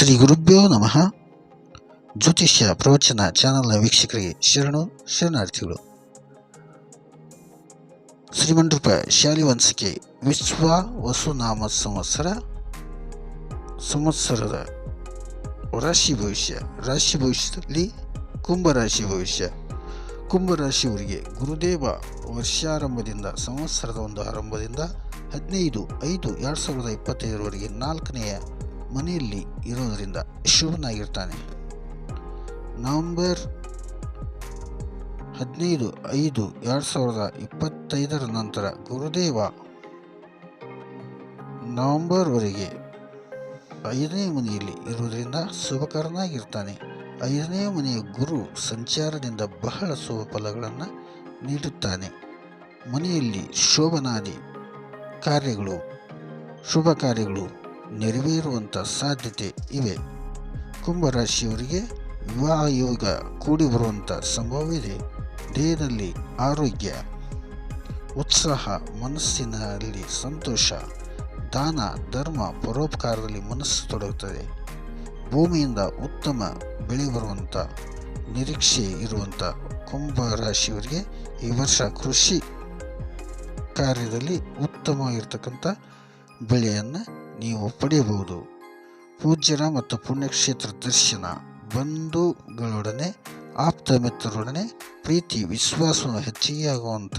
ಶ್ರೀ ಗುರುಭ್ಯೋ ನಮಃ. ಜ್ಯೋತಿಷ್ಯ ಪ್ರವಚನ ಚಾನಲ್ನ ವೀಕ್ಷಕರಿಗೆ ಶರಣು, ಶರಣಾರ್ಥಿಗಳು. ಶ್ರೀಮಂಡ್ರೂಪ ಶಾಲಿವಂಶಿಕೆ ವಿಶ್ವ ವಸುನಾಮ ಸಂವತ್ಸರ, ಸಂವತ್ಸರದ ರಾಶಿ ಭವಿಷ್ಯ, ರಾಶಿ ಭವಿಷ್ಯದಲ್ಲಿ ಕುಂಭರಾಶಿ ಭವಿಷ್ಯ. ಕುಂಭರಾಶಿಯವರಿಗೆ ಗುರುದೇವ ವರ್ಷಾರಂಭದಿಂದ, ಸಂವತ್ಸರದ ಒಂದು ಆರಂಭದಿಂದ ಹದಿನೈದು ಐದು ಎರಡು ಸಾವಿರದ ಇಪ್ಪತ್ತೈದರವರೆಗೆ ನಾಲ್ಕನೆಯ ಮನೆಯಲ್ಲಿ ಇರೋದರಿಂದ ಶುಭನಾಗಿರ್ತಾನೆ. ನವೆಂಬರ್ ಹದಿನೈದು, ಐದು, ಎರಡು ಸಾವಿರದ ಇಪ್ಪತ್ತೈದರ ನಂತರ ಗುರುದೇವ ನವಂಬರ್ವರೆಗೆ ಐದನೇ ಮನೆಯಲ್ಲಿ ಇರುವುದರಿಂದ ಶುಭಕರನಾಗಿರ್ತಾನೆ. ಐದನೇ ಮನೆಯ ಗುರು ಸಂಚಾರದಿಂದ ಬಹಳ ಶುಭ ಫಲಗಳನ್ನು ನೀಡುತ್ತಾನೆ. ಮನೆಯಲ್ಲಿ ಶೋಭನಾದಿ ಕಾರ್ಯಗಳು, ಶುಭ ಕಾರ್ಯಗಳು ನೆರವೇರುವಂಥ ಸಾಧ್ಯತೆ ಇವೆ. ಕುಂಭರಾಶಿಯವರಿಗೆ ವಿವಾಹ ಯೋಗ ಕೂಡಿ ಬರುವಂಥ ಸಂಭವವಿದೆ ದೇಹದಲ್ಲಿ ಆರೋಗ್ಯ, ಉತ್ಸಾಹ, ಮನಸ್ಸಿನಲ್ಲಿ ಸಂತೋಷ, ದಾನ, ಧರ್ಮ, ಪರೋಪಕಾರದಲ್ಲಿ ಮನಸ್ಸು ತೊಡಗುತ್ತದೆ. ಭೂಮಿಯಿಂದ ಉತ್ತಮ ಬೆಳೆ ಬರುವಂಥ ನಿರೀಕ್ಷೆ ಇರುವಂಥ ಕುಂಭರಾಶಿಯವರಿಗೆ ಈ ವರ್ಷ ಕೃಷಿ ಕಾರ್ಯದಲ್ಲಿ ಉತ್ತಮವಾಗಿರ್ತಕ್ಕಂಥ ಬೆಳೆಯನ್ನು ನೀವು ಪಡೆಯಬಹುದು. ಪೂಜ್ಯರ ಮತ್ತು ಪುಣ್ಯಕ್ಷೇತ್ರ ದರ್ಶನ. ಬಂಧುಗಳೊಡನೆ, ಆಪ್ತ ಮಿತ್ರರೊಡನೆ, ಪ್ರೀತಿ, ವಿಶ್ವಾಸವನ್ನು ಹೆಚ್ಚಿಗೆ ಆಗುವಂಥ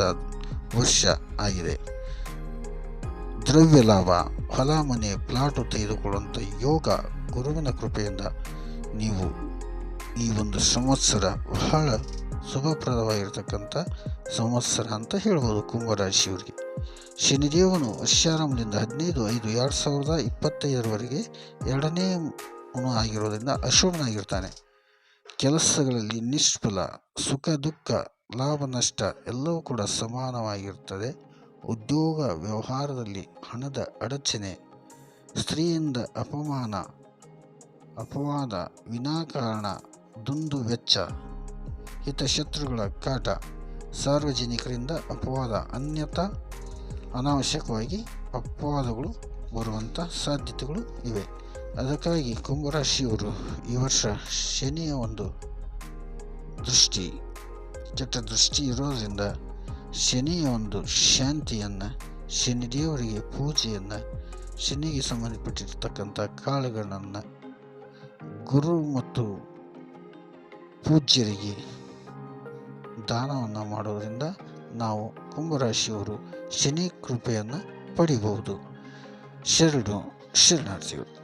ವರ್ಷ ಆಗಿದೆ. ದ್ರವ್ಯ ಲಾಭ ಹೊಲ, ಮನೆ, ಪ್ಲಾಟು ತೆಗೆದುಕೊಳ್ಳುವಂಥ ಯೋಗ ಗುರುವಿನ ಕೃಪೆಯಿಂದ ನೀವು ಈ ಒಂದು ಸಂವತ್ಸರ ಬಹಳ ಶುಭಪ್ರದವಾಗಿರ್ತಕ್ಕಂಥ ಸಂವತ್ಸರ ಅಂತ ಹೇಳ್ಬೋದು ಕುಂಭರಾಶಿಯವರಿಗೆ. ಶನಿದೇವನು ವರ್ಷಾರಂಭದಿಂದ ಹದಿನೈದು ಐದು ಎರಡು ಸಾವಿರದ ಇಪ್ಪತ್ತೈದರವರೆಗೆ ಎರಡನೇ ಆಗಿರೋದ್ರಿಂದ ಅಶುಭನಾಗಿರ್ತಾನೆ ಕೆಲಸಗಳಲ್ಲಿ ನಿಷ್ಫಲ, ಸುಖ, ದುಃಖ, ಲಾಭ, ನಷ್ಟ ಎಲ್ಲವೂ ಕೂಡ ಸಮಾನವಾಗಿರ್ತದೆ. ಉದ್ಯೋಗ, ವ್ಯವಹಾರದಲ್ಲಿ ಹಣದ ಅಡಚಣೆ, ಸ್ತ್ರೀಯಿಂದ ಅಪಮಾನ, ಅಪವಾದ, ವಿನಾಕಾರಣ, ದುಂದು ವೆಚ್ಚ ಹಿತಶತ್ರುಗಳ ಕಾಟ, ಸಾರ್ವಜನಿಕರಿಂದ ಅಪವಾದ, ಅನ್ಯತಾ, ಅನಾವಶ್ಯಕವಾಗಿ ಅಪವಾದಗಳು ಬರುವಂಥ ಸಾಧ್ಯತೆಗಳು ಇವೆ. ಅದಕ್ಕಾಗಿ ಕುಂಭರಾಶಿಯವರು ಈ ವರ್ಷ ಶನಿಯ ಒಂದು ದೃಷ್ಟಿ ಕೆಟ್ಟ ದೃಷ್ಟಿ ಇರೋದರಿಂದ ಶನಿಯ ಒಂದು ಶಾಂತಿಯನ್ನು ಶನಿದೇವರಿಗೆ ಪೂಜೆಯನ್ನು, ಶನಿಗೆ ಸಂಬಂಧಪಟ್ಟಿರ್ತಕ್ಕಂಥ ಕಾಳುಗಳನ್ನು ಗುರು ಮತ್ತು ಪೂಜ್ಯರಿಗೆ ದಾನವನ್ನು ಮಾಡೋದರಿಂದ ನಾವು ಕುಂಭರಾಶಿಯವರು ಶನಿ ಕೃಪೆಯನ್ನು ಪಡಿಬಹುದು. ಶರಣು ಶರಣಾರ್ಥಿಗಳು.